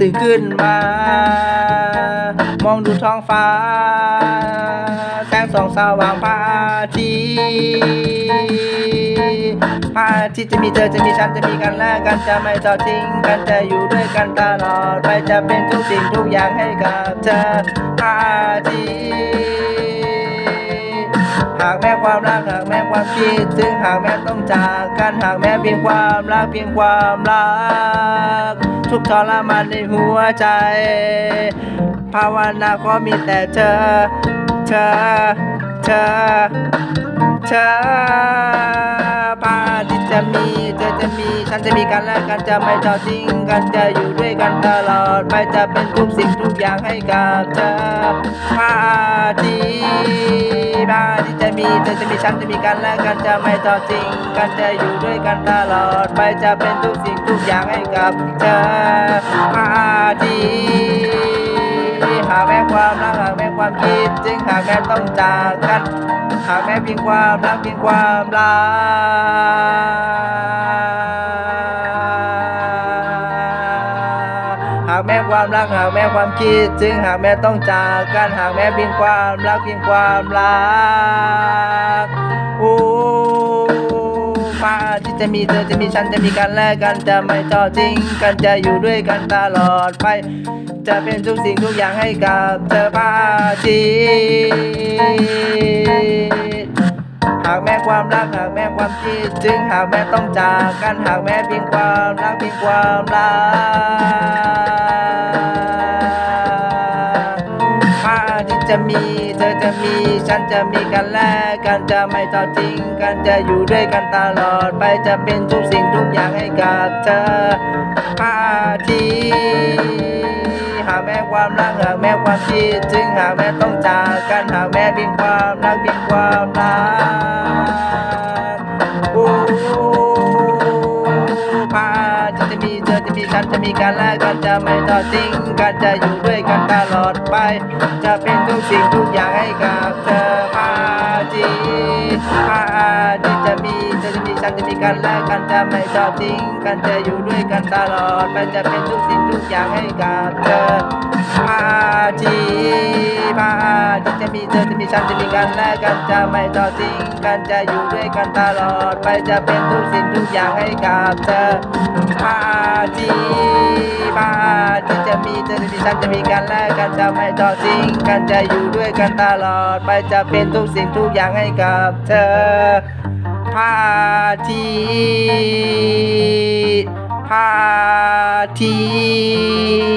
ตื่นขึ้นมา มองดูท้องฟ้า แสงส่องสว่างพระอาทิตย์พระอาทิตย์จะมีเธอจะมีฉันจะมีกันและกันจะไม่ทอดทิ้งกันจะอยู่ด้วยกันตลอดไปจะเป็นทุกสิ่งทุกอย่างให้กับเธอพระอาทิตย์ หากแม้ความรักหากแม้ความคิดถึงหากแม้ต้องจากกันหากแม้เพียงความรักเพียงความรัก ทุกทรมานในหัวใจภาวนาขอมีแต่เธอ เธอ เธอ เธอพาที่จะมีเธอจะมี ฉันจะมีกันและกันจะไม่ทอดทิ้งกันจะอยู่ด้วยกันตลอดไปจะเป็นทุกสิ่งทุกอย่างให้กับเธอพาที่ ที่จะมีเธอจะมีฉันจะมีกันและกันจะไม่ทอดทิ้งกันจะอยู่ด้วยกันตลอด ไปจะเป็นทุกสิ่งทุกอย่างให้กับเธอมาทีหากแม้ความรักหากแม้ความคิด จึงหากแม้ต้องจากกัน หากแม้เพียงความรักเพียงความรัก ความรักหากแม้ความคิดจึงหากแม้ต้องจากกันหากแม้เพียงความรักเพียงความรักโอ้ฟ้าที่จะมีเธอจะมีฉันจะมีกันและกันจะไม่ทอดทิ้งกันจะอยู่ด้วยกันตลอดไป จะเป็นทุกสิ่งทุกอย่างให้กับเธอพาชีหากแม้ความรักหากแม้ความคิดจึงหากแม้ต้องจากกันหากแม้เพียงความรักเพียงความรัก ที่จะมี เธอจะมี ฉันจะมีกันและกันจะไม่ทอดทิ้งกันจะอยู่ด้วยกันตลอดไปจะเป็นทุกสิ่งทุกอย่างให้กับเธอพาทีหากแม้ความรักหากแม้ความคิดถึงหากแม้ต้องจากกันหากแม้เพียงความรักเพียงความรัก จะมีฉันจะมีกันและกันจะไม่ทอดทิ้งกันจะอยู่ด้วยกันตลอดไป จะเป็นทุกสิ่งทุกอย่างให้กับเธอพาจีพาจีจะมีจะจะมีฉันจะมีกันและกันจะไม่ทอดทิ้งกันจะอยู่ด้วยกันตลอดไปจะเป็นทุกสิ่งทุกอย่างให้กับเธอพาจี จะมีเธอจะมีฉันจะมีกันและกันจะไม่ทอดทิ้งกันจะอยู่ด้วยกันตลอดไปจะเป็นทุกสิ่งทุกอย่างให้กับเธอพาจีพาจีจะมีเธอจะมีฉันจะมีกันและกันจะไม่ทอดทิ้งกันจะอยู่ด้วยกันตลอดไปจะเป็นทุกสิ่งทุกอย่างให้กับเธอพาทีพาที